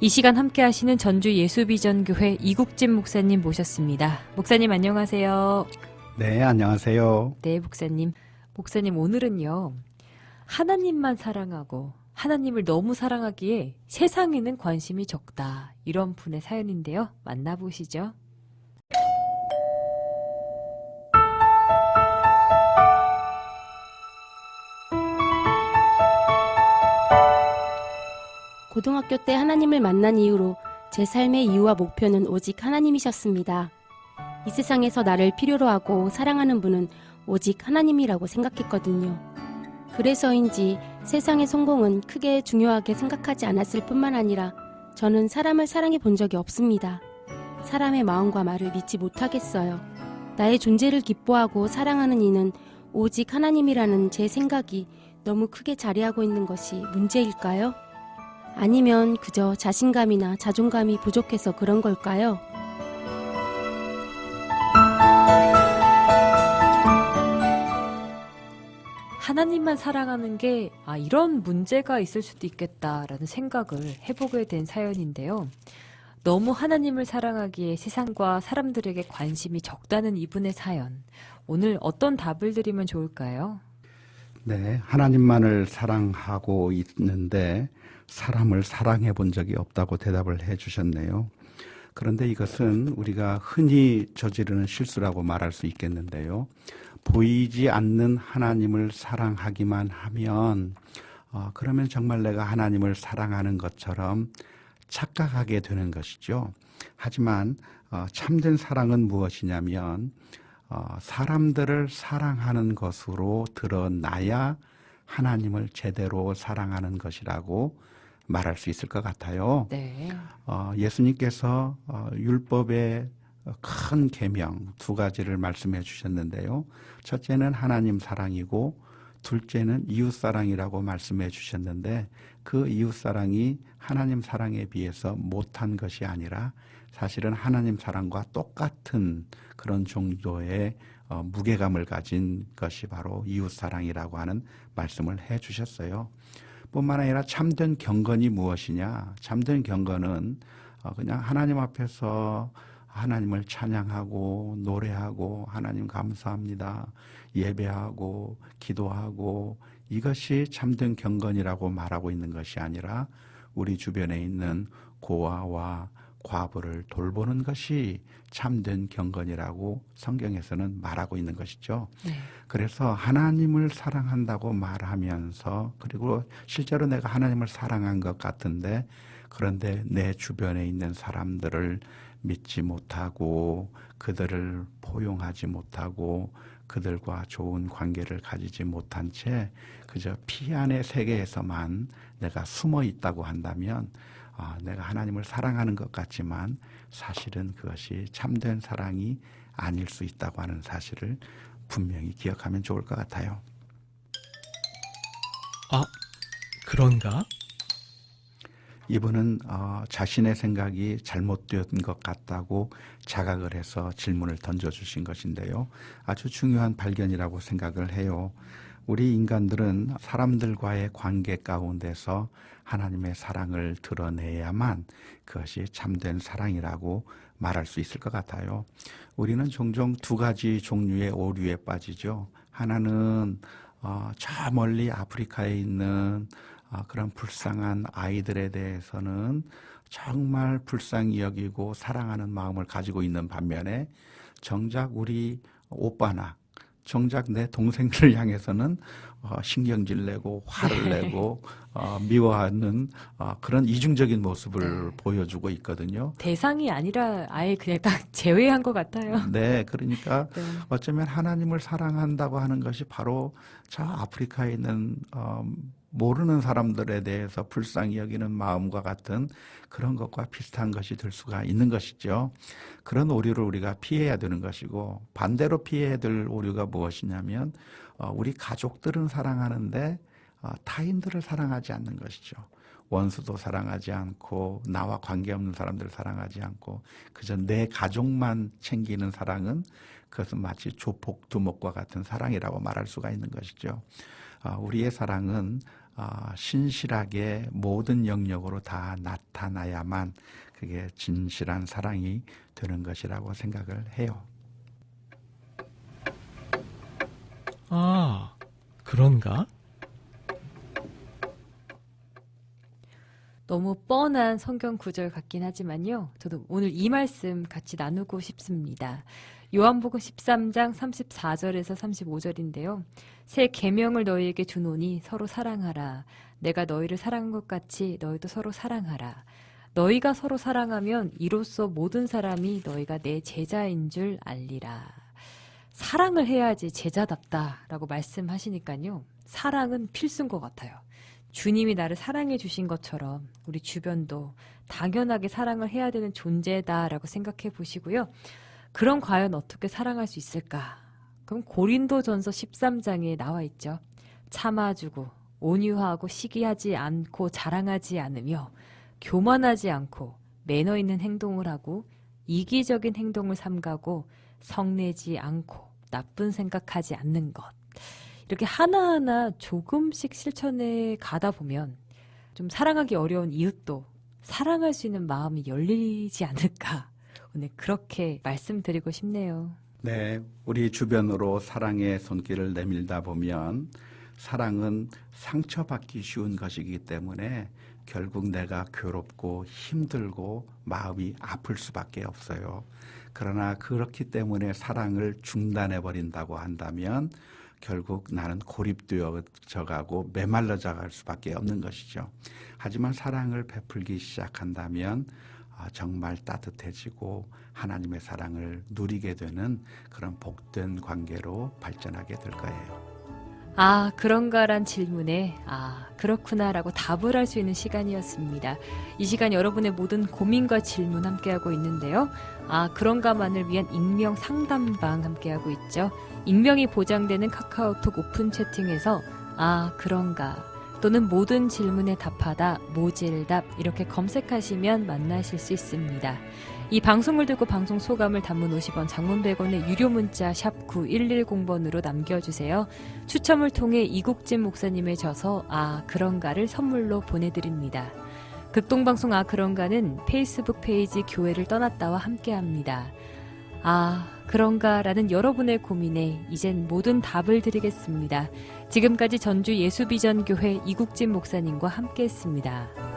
이 시간 함께 하시는 전주 예수비전교회 이국진 목사님 모셨습니다. 목사님 안녕하세요. 네, 안녕하세요. 네, 목사님. 목사님, 오늘은요, 하나님만 사랑하고, 하나님을 너무 사랑하기에 세상에는 관심이 적다. 이런 분의 사연인데요. 만나보시죠. 고등학교 때 하나님을 만난 이후로 제 삶의 이유와 목표는 오직 하나님이셨습니다. 이 세상에서 나를 필요로 하고 사랑하는 분은 오직 하나님이라고 생각했거든요. 그래서인지 세상의 성공은 크게 중요하게 생각하지 않았을 뿐만 아니라 저는 사람을 사랑해 본 적이 없습니다. 사람의 마음과 말을 믿지 못하겠어요. 나의 존재를 기뻐하고 사랑하는 이는 오직 하나님이라는 제 생각이 너무 크게 자리하고 있는 것이 문제일까요? 아니면 그저 자신감이나 자존감이 부족해서 그런 걸까요? 하나님만 사랑하는 게, 아, 이런 문제가 있을 수도 있겠다라는 생각을 해보게 된 사연인데요. 너무 하나님을 사랑하기에 세상과 사람들에게 관심이 적다는 이분의 사연. 오늘 어떤 답을 드리면 좋을까요? 네, 하나님만을 사랑하고 있는데 사람을 사랑해 본 적이 없다고 대답을 해 주셨네요. 그런데 이것은 우리가 흔히 저지르는 실수라고 말할 수 있겠는데요. 보이지 않는 하나님을 사랑하기만 하면, 어, 그러면 정말 내가 하나님을 사랑하는 것처럼 착각하게 되는 것이죠. 하지만 어, 참된 사랑은 무엇이냐면 어, 사람들을 사랑하는 것으로 드러나야 하나님을 제대로 사랑하는 것이라고 말할 수 있을 것 같아요. 네. 어, 예수님께서 어, 율법의 큰 계명 두 가지를 말씀해 주셨는데요. 첫째는 하나님 사랑이고 둘째는 이웃 사랑이라고 말씀해 주셨는데 그 이웃 사랑이 하나님 사랑에 비해서 못한 것이 아니라 사실은 하나님 사랑과 똑같은 그런 정도의 어, 무게감을 가진 것이 바로 이웃 사랑이라고 하는 말씀을 해 주셨어요. 뿐만 아니라 참된 경건이 무엇이냐? 참된 경건은 어, 그냥 하나님 앞에서 하나님을 찬양하고 노래하고 하나님 감사합니다. 예배하고 기도하고 이것이 참된 경건이라고 말하고 있는 것이 아니라 우리 주변에 있는 고아와 과부를 돌보는 것이 참된 경건이라고 성경에서는 말하고 있는 것이죠. 네. 그래서 하나님을 사랑한다고 말하면서 그리고 실제로 내가 하나님을 사랑한 것 같은데 그런데 내 주변에 있는 사람들을 믿지 못하고 그들을 포용하지 못하고 그들과 좋은 관계를 가지지 못한 채 그저 피 안의 세계에서만 내가 숨어 있다고 한다면 아, 내가 하나님을 사랑하는 것 같지만 사실은 그것이 참된 사랑이 아닐 수 있다고 하는 사실을 분명히 기억하면 좋을 것 같아요. 아, 그런가? 이분은 어, 자신의 생각이 잘못된 것 같다고 자각을 해서 질문을 던져주신 것인데요. 아주 중요한 발견이라고 생각을 해요. 우리 인간들은 사람들과의 관계 가운데서 하나님의 사랑을 드러내야만 그것이 참된 사랑이라고 말할 수 있을 것 같아요. 우리는 종종 두 가지 종류의 오류에 빠지죠. 하나는 어, 저 멀리 아프리카에 있는 아, 그런 불쌍한 아이들에 대해서는 정말 불쌍히 여기고 사랑하는 마음을 가지고 있는 반면에 정작 우리 오빠나 정작 내 동생들을 향해서는 어, 신경질 내고 화를 네. 내고 어, 미워하는 어, 그런 이중적인 모습을 네. 보여주고 있거든요. 대상이 아니라 아예 그냥 딱 제외한 것 같아요. 네, 그러니까 네. 어쩌면 하나님을 사랑한다고 하는 것이 바로 저 아프리카에 있는 어, 모르는 사람들에 대해서 불쌍히 여기는 마음과 같은 그런 것과 비슷한 것이 될 수가 있는 것이죠. 그런 오류를 우리가 피해야 되는 것이고 반대로 피해야 될 오류가 무엇이냐면 어, 우리 가족들은 사랑하는데 어, 타인들을 사랑하지 않는 것이죠. 원수도 사랑하지 않고 나와 관계없는 사람들을 사랑하지 않고 그저 내 가족만 챙기는 사랑은 그것은 마치 조폭 두목과 같은 사랑이라고 말할 수가 있는 것이죠. 아, 우리의 사랑은 아, 신실하게 모든 영역으로 다 나타나야만 그게 진실한 사랑이 되는 것이라고 생각을 해요. 아, 그런가? 너무 뻔한 성경 구절 같긴 하지만요. 저도 오늘 이 말씀 같이 나누고 싶습니다. 요한복음 13장 34절에서 35절인데요. 새 계명을 너희에게 주노니 서로 사랑하라. 내가 너희를 사랑한 것 같이 너희도 서로 사랑하라. 너희가 서로 사랑하면 이로써 모든 사람이 너희가 내 제자인 줄 알리라. 사랑을 해야지 제자답다라고 말씀하시니까요. 사랑은 필수인 것 같아요. 주님이 나를 사랑해 주신 것처럼 우리 주변도 당연하게 사랑을 해야 되는 존재다라고 생각해 보시고요. 그럼 과연 어떻게 사랑할 수 있을까? 그럼 고린도전서 13장에 나와 있죠. 참아주고 온유하고 시기하지 않고 자랑하지 않으며 교만하지 않고 매너 있는 행동을 하고 이기적인 행동을 삼가고 성내지 않고 나쁜 생각하지 않는 것. 이렇게 하나하나 조금씩 실천해 가다 보면 좀 사랑하기 어려운 이웃도 사랑할 수 있는 마음이 열리지 않을까. 오늘 그렇게 말씀드리고 싶네요. 네, 우리 주변으로 사랑의 손길을 내밀다 보면 사랑은 상처받기 쉬운 것이기 때문에 결국 내가 괴롭고 힘들고 마음이 아플 수밖에 없어요. 그러나 그렇기 때문에 사랑을 중단해 버린다고 한다면 결국 나는 고립되어져 가고 메말라져 갈 수밖에 없는 것이죠. 하지만 사랑을 베풀기 시작한다면 아, 정말 따뜻해지고 하나님의 사랑을 누리게 되는 그런 복된 관계로 발전하게 될 거예요. 아, 그런가란 질문에, 아, 그렇구나라고 답을 할 수 있는 시간이었습니다. 이 시간 여러분의 모든 고민과 질문 함께하고 있는데요. 아, 그런가만을 위한 익명 상담방 함께하고 있죠. 익명이 보장되는 카카오톡 오픈 채팅에서, 아, 그런가. 또는 모든 질문에 답하다, 모질답, 이렇게 검색하시면 만나실 수 있습니다. 이 방송을 듣고 방송 소감을 단문 50원, 장문 100원의 유료 문자 샵 9110번으로 남겨주세요. 추첨을 통해 이국진 목사님의 저서 아 그런가를 선물로 보내드립니다. 극동방송 아 그런가는 페이스북 페이지 교회를 떠났다와 함께합니다. 아 그런가라는 여러분의 고민에 이젠 모든 답을 드리겠습니다. 지금까지 전주 예수비전교회 이국진 목사님과 함께했습니다.